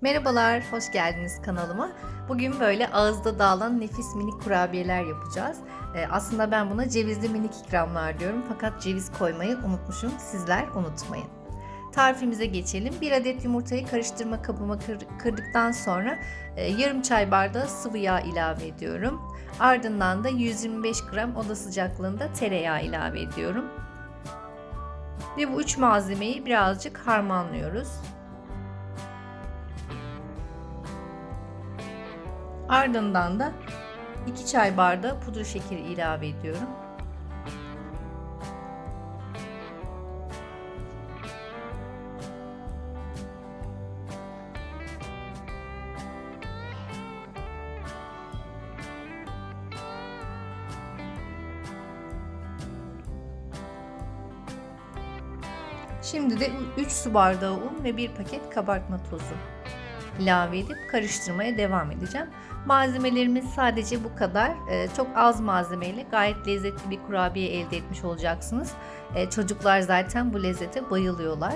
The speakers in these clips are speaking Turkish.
Merhabalar, hoş geldiniz kanalıma. Bugün böyle ağızda dağılan nefis minik kurabiyeler yapacağız. Ee, aslında ben buna cevizli minik ikramlar diyorum fakat ceviz koymayı unutmuşum. Sizler unutmayın. Tarifimize geçelim. Bir adet yumurtayı karıştırma kabıma kır- kırdıktan sonra e, yarım çay bardağı sıvı yağ ilave ediyorum. Ardından da 125 gram oda sıcaklığında tereyağı ilave ediyorum. Ve bu üç malzemeyi birazcık harmanlıyoruz. Ardından da 2 çay bardağı pudra şekeri ilave ediyorum. Şimdi de 3 su bardağı un ve 1 paket kabartma tozu ilave edip karıştırmaya devam edeceğim. Malzemelerimiz sadece bu kadar. Ee, çok az malzemeyle gayet lezzetli bir kurabiye elde etmiş olacaksınız. Ee, çocuklar zaten bu lezzete bayılıyorlar.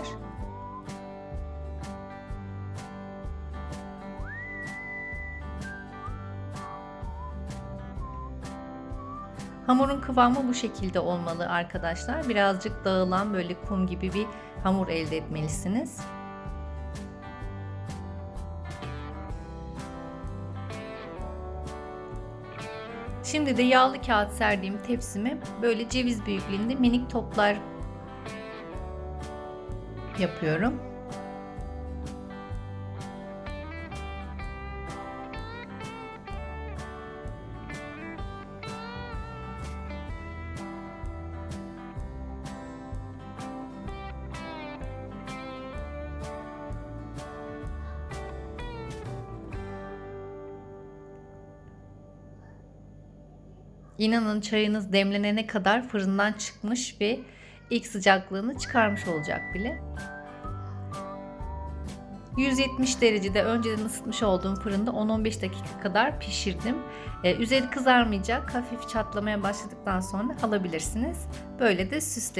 Hamurun kıvamı bu şekilde olmalı arkadaşlar. Birazcık dağılan böyle kum gibi bir hamur elde etmelisiniz. Şimdi de yağlı kağıt serdiğim tepsime böyle ceviz büyüklüğünde minik toplar yapıyorum. İnanın çayınız demlenene kadar fırından çıkmış ve ilk sıcaklığını çıkarmış olacak bile. 170 derecede önceden ısıtmış olduğum fırında 10-15 dakika kadar pişirdim. Ee, üzeri kızarmayacak, hafif çatlamaya başladıktan sonra alabilirsiniz. Böyle de süsledim.